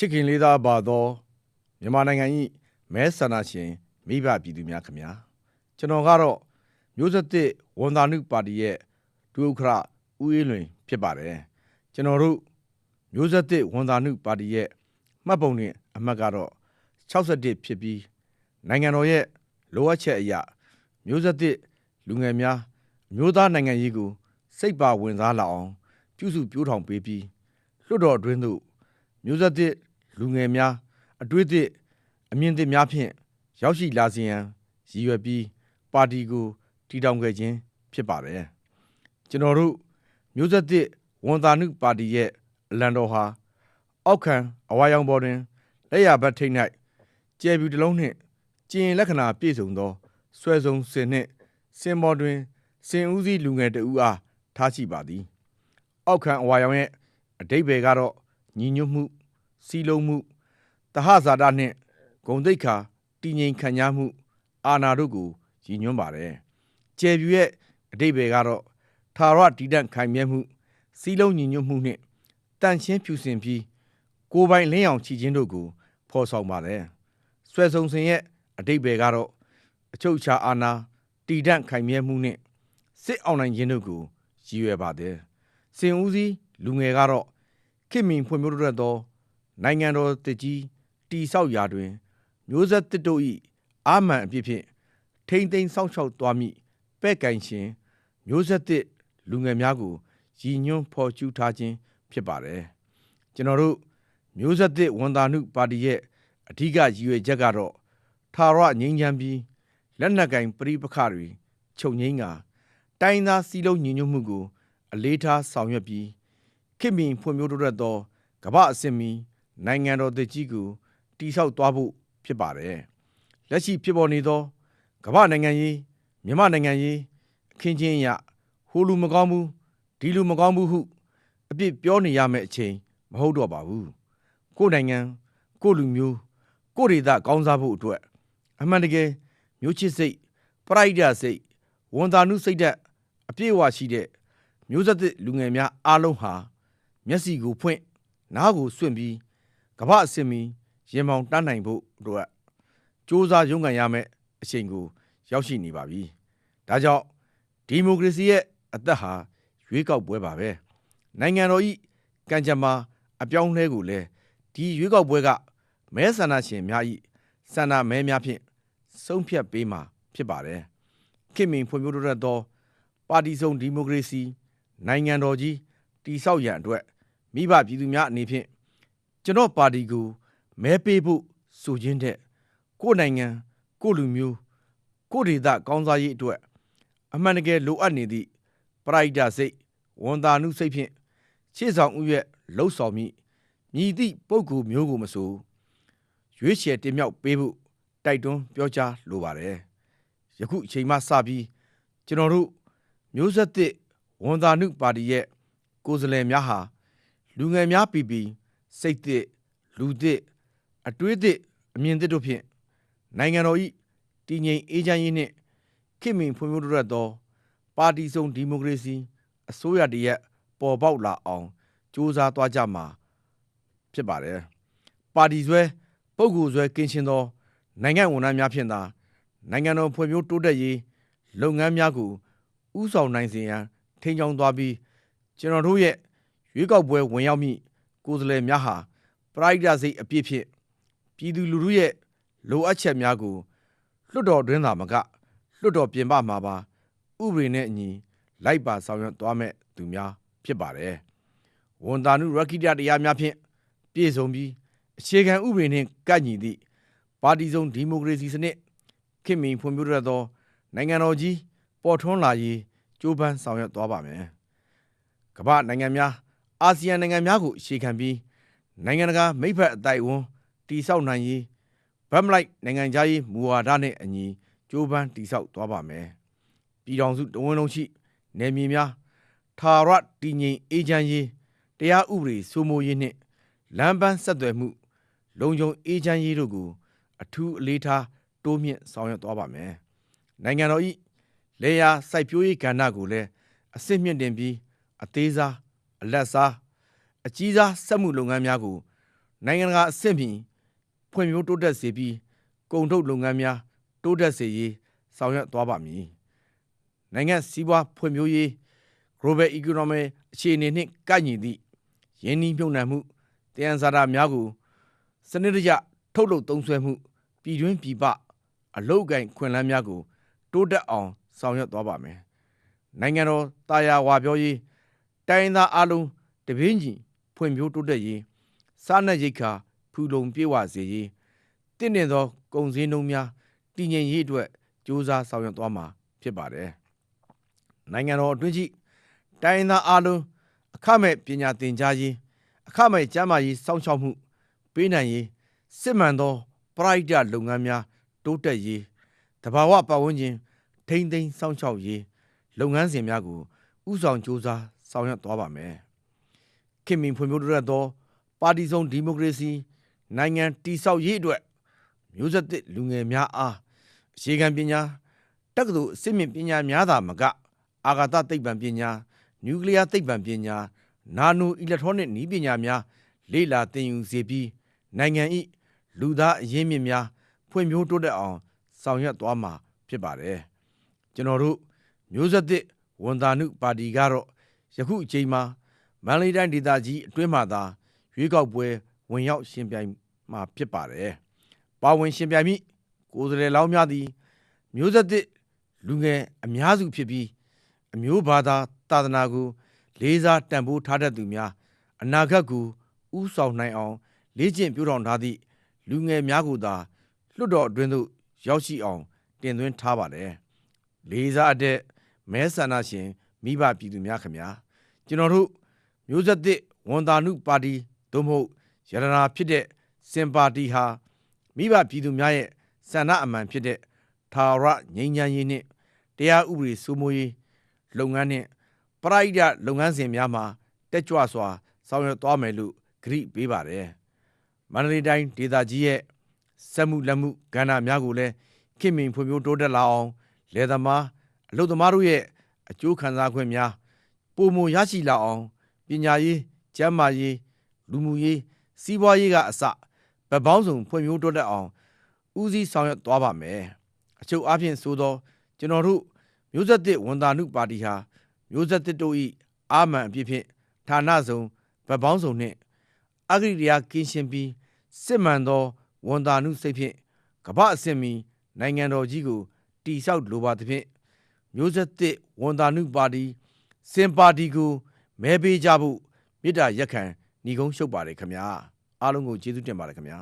ချစ်ခင်လေးသားပါသောမြန်မာနိုင်ငံ၏မဲဆန္ဒရှင်မိဘပြည်သူများခင်ဗျာကျွန်တော်ကတော့မျိုးဆက်သစ်ဝန်သားနုပါတီရဲ့ဒုဥက္ခရဦးအေးလွင်ဖြစ်ပါတယ်ကျွန်တော်တို့မျိုးဆက်သစ်ဝန်သားနုပါတီရဲ့မှတ်ပုံနဲ့အမှတ်ကတော့61ဖြစ်ပြီးနိုင်ငံတော်ရဲ့လိုအပ်ချက်အရမျိုးဆက်သစ်လူငယ်များအမျိုးသားနိုင်ငံရေးကိုစိတ်ပါဝင်စားလာအောင် ပြုစုပြောထောင်ပေးပြီးလွှတ်တော်အတွင်းသို့မျိုးဆက်သစ် လူငယ်များအတွေ့အသည့်အမြင်သစ်များဖြင့်ရောက်ရှိလာစေရန်ရည်ရွယ်ပြီးပါတီကိုတည်ထောင်ခဲ့ခြင်းဖြစ်ပါတယ်ကျွန်တော်တို့မျိုးဆက်သစ်ဝန်သားနုပါတီရဲ့အလံတော်ဟာအောက်ခံအဝါရောင်ပေါ်တွင်လက်ရဘတ်ထိတ်၌ကျဲပြူတစ်လုံးနှင့်ကျင်လက္ခဏာပြည့်စုံသောဆွဲဆုံးစင်နှင့်စင်ပေါ်တွင်စင်ဦးစီးလူငယ်တဦးအားထားရှိပါသည်အောက်ခံအဝါရောင်ရဲ့အတိတ်ဘယ်ကတော့ညီညွတ်မှု စီလုံးမှုတဟဇာတနှင့်ဂုံတိတ်ခါတည်ငြိမ်ခံရမှု အာနာတို့ကိုရည်ညွှန်းပါတယ်ကျဲပြူရဲ့အတိတ်ဘယ်ကတော့ထာဝရတည်တံ့ခိုင်မြဲမှုစီလုံးညီညွတ်မှုနှင့်တန့်ရှင်းဖြူစင်ပြီးကိုယ်ပိုင်လင်းအောင်ချီခြင်းတို့ကိုဖော်ဆောင်ပါတယ်ဆွဲဆောင်စဉ်ရဲ့အတိတ်ဘယ်ကတော့အချုပ်အခြာအာဏာတည်တံ့ခိုင်မြဲမှုနှင့်စစ်အောင်နိုင်ခြင်းတို့ကိုရည်ရွယ်ပါတယ်စင်ဦးစီးလူငယ်ကတော့ခင်မင်ဖွံ့ဖြိုးတိုးတက်သော နိုင်ငံတော်တည်ကြီးတီဆောက်ရာတွင် မျိုးဆက်တစ်တို့၏အာမှန်အဖြစ်ဖြင့်ထိမ့်သိမ်းဆောက်ရှောက်သွားမိပဲ့ကင်ရှင်မျိုးဆက်တစ်လူငယ်များကိုရည်ညွှန်းဖော်ကျူးထားခြင်းဖြစ်ပါတယ်ကျွန်တော်တို့မျိုးဆက်တစ်ဝန်သားနုပါတီရဲ့အဓိကရည်ရွယ်ချက်ကတော့ထာဝရငြိမ်းချမ်းပြီးလက်နက်ကင်ပရိပခတွေချုပ်ငိမ့်ကတိုင်းသားစီလုံးညီညွတ်မှုကို အလေးထားဆောင်ရွက်ပြီးခင်မင်ဖွံ့ဖြိုးတိုးတက်သောကမ္ဘာအဆင့်မီ နိုင်ငံတော်တည်ကြီးကိုတိဆောက်သွားဖို့ဖြစ်ပါတယ်လက်ရှိဖြစ်ပေါ်နေသောကမ္ဘာနိုင်ငံရေးမြန်မာနိုင်ငံရေးအခင်းချင်းအရဟိုလူမကောင်းဘူးဒီလူမကောင်းဘူးဟုအပြစ်ပြောနေရမယ့်အချိန်မဟုတ်တော့ပါဘူးကိုယ်နိုင်ငံကိုယ်လူမျိုးကိုယ်ဒေသကောင်းစားဖို့အတွက်အမှန်တကယ်မျိုးချစ်စိတ်ပရိုက်ဒစိတ်ဝန်တာနုစိတ်ဓာတ်အပြည့်အဝရှိတဲ့မျိုးဆက်သစ်လူငယ်များအားလုံးဟာမျက်စိကိုဖွင့်နားကိုစွန့်ပြီး ကမ္ဘာအစင်မီရင်မောင်တန်းနိုင်ဖို့အတွက်စ조사ရုန်းကန်ရမယ့်အချိန်ကိုရောက်ရှိနေပါပြီ။ဒါကြောင့်ဒီမိုကရေစီရဲ့အသက်ဟာရွေးကောက်ပွဲပါပဲ။နိုင်ငံတော်ဤကံကြမ္မာအပြောင်းလဲကိုလည်းဒီရွေးကောက်ပွဲကမဲဆန္ဒရှင်များဤဆန္ဒမဲများဖြင့်ဆုံးဖြတ်ပေးမှာဖြစ်ပါတယ်။ခင်မင်ဖွံ့ဖြိုးတိုးတက်သောပါတီစုံဒီမိုကရေစီနိုင်ငံတော်ကြီးတည်ဆောက်ရန်အတွက်မိဘပြည်သူများအနေဖြင့် ကျွန်တော်ပါတီကိုမဲပေးဖို့ဆိုခြင်းတဲ့ကိုယ်နိုင်ငံကိုယ်လူမျိုးကိုယ်ဒေသကောင်းစားရေးအတွက်အမှန်တကယ်လိုအပ်နေသည့်ပရိုက်တာစိတ်ဝန်တာနုစိတ်ဖြင့်ရှေ့ဆောင်ဥရဲ့လှုပ်ဆောင်မိမြည်သည့်ပုဂ္ဂိုလ်မျိုးကိုမဆိုရွေးချယ်တင်မြှောက်ပေးဖို့တိုက်တွန်းပြောကြားလိုပါတယ်ယခုအချိန်မှစပြီးကျွန်တော်တို့မျိုးဆက်သစ်ဝန်တာနုပါတီရဲ့ကိုယ်စားလှယ်များဟာလူငယ်များပြည်ပြီး စိတ်သစ်လူသစ်အတွေးသစ်အမြင်သစ်တို့ဖြင့်နိုင်ငံတော်၏တည်ငြိမ်အေးချမ်းရေးနှင့်ခေတ်မီဖွံ့ဖြိုးတိုးတက်သော ပါတီစုံဒီမိုကရေစီအစိုးရတရက်ပေါ်ပေါက်လာအောင်စ조사သွားကြမှာဖြစ်ပါတယ်ပါတီဆွဲပုဂ္ဂိုလ်ဆွဲကင်းရှင်းသော နိုင်ငံဝန်ထမ်းများဖြင့်သာနိုင်ငံတော်ဖွံ့ဖြိုးတိုးတက်ရေးလုပ်ငန်းများကိုဥဆောင်နိုင်စေရန်ထိန်းချောင်းသွားပြီးကျွန်တော်တို့ရဲ့ရွေးကောက်ပွဲဝင်ရောက်မိ ကိုယ်စားလှယ်များဟာပရိုက်တာစိတ်အပြည့်ဖြင့်ပြည်သူလူထုရဲ့လိုအပ်ချက်များကိုလွှတ်တော်တွင်းသာမကလွှတ်တော်ပြင်ပမှာပါဥပဒေနဲ့အညီလိုက်ပါဆောင်ရွက်သွားမဲ့သူများဖြစ်ပါတယ်။ဝန်တာနုရခိတတရားများဖြင့်ပြည့်စုံပြီးအခြေခံဥပဒေနှင့်ကန့်ညီသည့်ပါတီစုံဒီမိုကရေစီစနစ်ခင်မင်ဖွံ့ဖြိုးရသော နိုင်ငံတော်ကြီးပေါ်ထွန်းလာရေးကြိုးပမ်းဆောင်ရွက်သွားပါမယ်။ကမ္ဘာနိုင်ငံများ အာဆီယံနိုင်ငံများကိုအခြေခံပြီးနိုင်ငံတကာမိဖက်အတိုက်အဝန်းတိဆောက်နိုင်ရေးဗတ်မလိုက်နိုင်ငံသားရေးမူဝါဒနဲ့အညီကြိုးပမ်းတိဆောက်သွားပါမယ်။ပြည်ထောင်စုတဝန်းလုံးရှိနယ်မြေများထာဝရတည်ငြိမ်အေးချမ်းရေးတရားဥပဒေစိုးမိုးရေးနှင့်လမ်းပန်းဆက်သွယ်မှုလုံခြုံအေးချမ်းရေးတို့ကို အထူးအလေးထားတိုးမြင့်ဆောင်ရွက်သွားပါမယ်။နိုင်ငံတော်၏လေယာစိုက်ပျိုးရေးကဏ္ဍကိုလည်းအစစ်မြင့်တင်ပြီးအသေးစား အလက်စားအကြီးစားစက်မှုလုပ်ငန်းများကိုနိုင်ငံတကာအဆင့်မီဖွံ့ဖြိုးတိုးတက်စေပြီးကုန်ထုတ်လုပ်ငန်းများတိုးတက်စေရေးဆောင်ရွက်သွားပါမည်နိုင်ငံစီးပွားဖွံ့ဖြိုးရေး global economy အခြေအနေနှင့်ကိုက်ညီသည့်ယင်းနှီးမြှုပ်နှံမှုတယံဇာတာများကိုစနစ်တကျထုတ်လုပ်သုံးစွဲမှုပြည်တွင်းပြည်ပအလုပ်အကင်ခွင့်လန်းများကို တိုးတက်အောင်ဆောင်ရွက်သွားပါမယ်နိုင်ငံတော်တာယာဝါပြောရေး တိုင်းသားအလုံးတပင်းကြီးဖွံ့ဖြိုးတိုးတက်ရေးစားနပ်ရိက္ခာဖူလုံပြေဝစေရေးတင့်တင်သောကုန်စည်နှုန်းများတည်ငြိမ်ရေးအတွက်ကြိုးစားဆောင်ရွက်သွားမှာဖြစ်ပါတယ်။နိုင်ငံတော်အတွင်းကြီးတိုင်းသားအလုံးအခမဲ့ပညာသင်ကြားရေးအခမဲ့ကျန်းမာရေးစောင့်ရှောက်မှုပေးနိုင်ရေးစစ်မှန်သောပရိဒတ်လုပ်ငန်းများတိုးတက်ရေးတဘာဝပတ်ဝန်းကျင်ထိမ့်သိမ်းစောင့်ရှောက်ရေးလုပ်ငန်းစဉ်များကိုဥဆောင်စ조사 ဆောင်ရွက်သွားပါမယ်ခင်မင်ဖွံ့ဖြိုးတိုးတက်သော ပါတီစုံဒီမိုကရေစီနိုင်ငံတည်ဆောက်ရေးအတွက်မျိုးဆက်သစ်လူငယ်များအားအခြေခံပညာတက္ကသိုလ်အစစ်မြင့်ပညာများသာမကအာဂါသသိပ္ပံပညာနျူကလ িয়ার သိပ္ပံပညာနာနိုအီလက်ထရောနစ်နည်းပညာများလေ့လာသင်ယူစေပြီးနိုင်ငံ၏လူသားအရင်းမြစ်များဖွံ့ဖြိုးတိုးတက်အောင် ဆောင်ရွက်သွားမှာဖြစ်ပါတယ်ကျွန်တော်တို့မျိုးဆက်သစ်ဝန်သားနုပါတီကတော့ ယခုအချိန်မှာမန္တလေးတိုင်းဒေသကြီးအတွင်းမှာသာရွေးကောက်ပွဲဝင်ရောက်ရှင်ပြိုင်မှာဖြစ်ပါတယ်ပါဝင်ရှင်ပြိုင်မိကိုယ်စားလှယ်လောင်းများသည်မျိုးဆက်သစ်လူငယ်အများစုဖြစ်ပြီးအမျိုးဘာသာသာသနာကိုလေးစားတန်ဖိုးထားတတ်သူများအနာဂတ်ကိုဥဆောင်နိုင်အောင် လေ့ကျင့်ပြုထောင်ထားသည့်လူငယ်များကိုသာလွတ်တော်အတွင်းသို့ရောက်ရှိအောင် တင်သွင်းထားပါတယ်လေးစားအတဲ့မဲဆန္ဒရှင် မိဘပြည်သူများခင်ဗျာကျွန်တော်တို့မျိုးဆက်သစ်ဝန်တာနုပါတီသို့မဟုတ်ရတနာဖြစ်တဲ့စင်ပါတီဟာမိဘပြည်သူများရဲ့ဆန္ဒအမှန်ဖြစ်တဲ့ထာဝရငြိမ်းချမ်းရေးနှင့်တရားဥပဒေစိုးမိုးရေးလုပ်ငန်းနှင့်ပရိုက်ဒလုပ်ငန်းစဉ်များမှာတက်ကြွစွာ ဆောင်ရွက်သွားမယ်လို့ဂရုပေးပါတယ်။မန္တလေးတိုင်းဒေသကြီးရဲ့စက်မှုလက်မှုကဏ္ဍများကိုလည်းခင်မင်ဖွံ့ဖြိုးတိုးတက်လာအောင်လယ်သမားအလုပ်သမားတို့ရဲ့ အကျိုးခံစား권များပုံမရရှိလာအောင်ပညာရေးကျန်းမာရေးလူမှုရေးစီးပွားရေးကအစဗတ်ပေါင်းစုံဖွံ့ဖြိုးတိုးတက်အောင်ဦးစီးဆောင်ရွက်သွားပါမယ်အချုပ်အပြင်ဆိုသောကျွန်တော်တို့မျိုးဆက်သစ်ဝန်သားနုပါတီဟာမျိုးဆက်သစ်တို့၏အာမန်အဖြစ်ဖြင့်ဌာနဆောင်ဗတ်ပေါင်းစုံနှင့်အဂရိတရားကင်းရှင်းပြီးစစ်မှန်သောဝန်သားနုစိတ်ဖြင့်ကပ္ပအစင်မီနိုင်ငံတော်ကြီးကိုတိဆောက်လိုပါသဖြင့် မျိုးဆက်သစ်ဝန်သားနုပါတီစင်ပါတီကိုမဲပေးကြဖို့မေတ္တာရက်ခံညီကုန်းရှုပ်ပါတယ်ခင်ဗျာအားလုံးကိုကျေးဇူးတင်ပါတယ်ခင်ဗျာ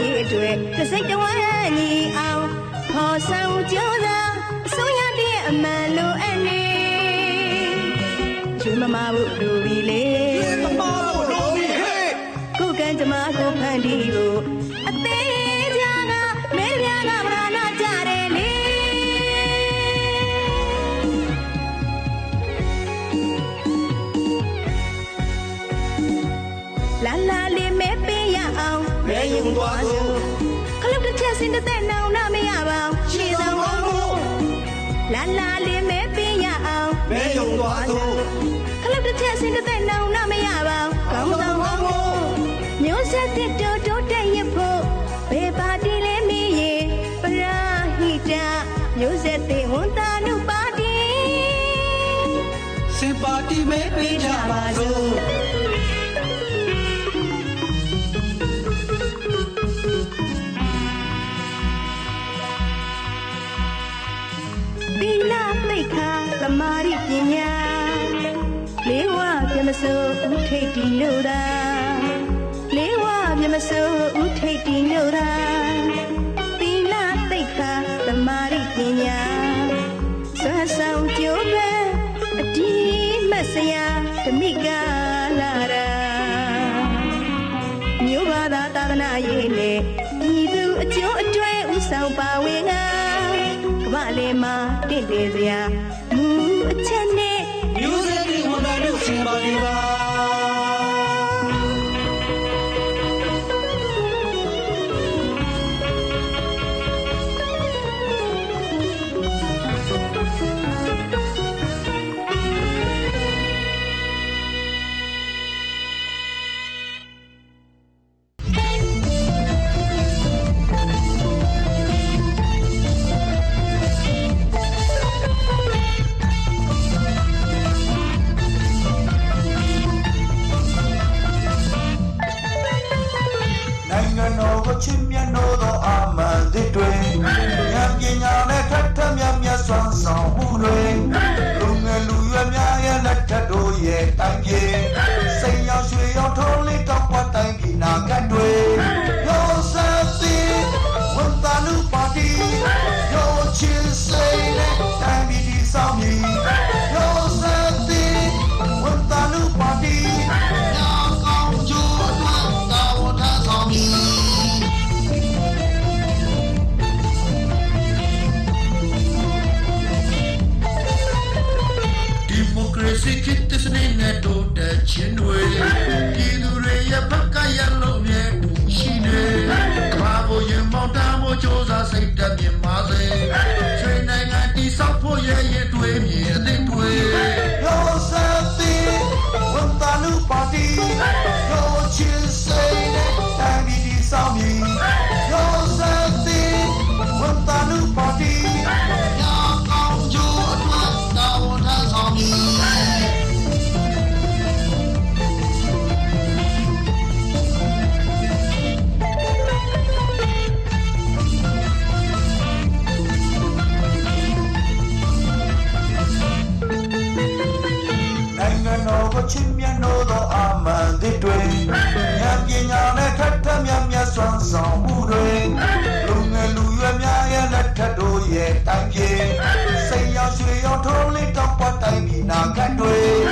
ရေးအတွက်တစ်စိတ်တဝမ်းညီအောင်ဖော်ဆောင်ကြိုးစားအစိုးရတဲ့အမှန်လိုအပ်နေယူမမဖို့လိုပြီလေတမလို့လို့ဟဲ့ကိုယ်ကံကြမ္မာကိုဖန်တီးကိုအသေးချာကမဲပြာကဗราနာကြတယ်လေလာလာလေးမဲပေး ရအောင်မဲယုံသွားစို့ခလုတ်တစ်ချက်စင်တစ်သက်နောင်နာမရပါဘူးရှင်းဆောင်အောင်လို့လာလာလေးမဲပေးရအောင်မဲယုံသွားစို့ခလုတ်တစ်ချက်စင်တစ်သက်နောင်နာမရပါဘူးကောင်းဆောင်အောင်လို့မျိုးဆက်တဲ့တိုးတိုးတက်ရဖို့ဘယ်ပါတီလဲမီးရေပရာဟိတမျိုးဆက်တဲ့ဝန်တာနုပါတီစင်ပါတီမဲပေးကြပါစို့ တ်စရာဓမိကလာရာမြို့ဘာသာသာသနာရေးနဲ့ဤသူအကျိုးအတွေ့ဥဆောင်ပါဝင်ငါကမလေမှာတင့်တယ်စရာမူအချက်နဲ့ music ဟောတာလို့ရှင်ပါပြီပါ စွမ်းဆောင်မှုတွေလူငယ်လူရွယ်များရဲ့လက်ထက်တို့ရဲ့တိုင်းပြည်စိတ်ရောက်ရွှေရောက်ထုံးလေးတောက်ပွားတိုင်းပြည်နာကတ်တွေ đã cắt đuôi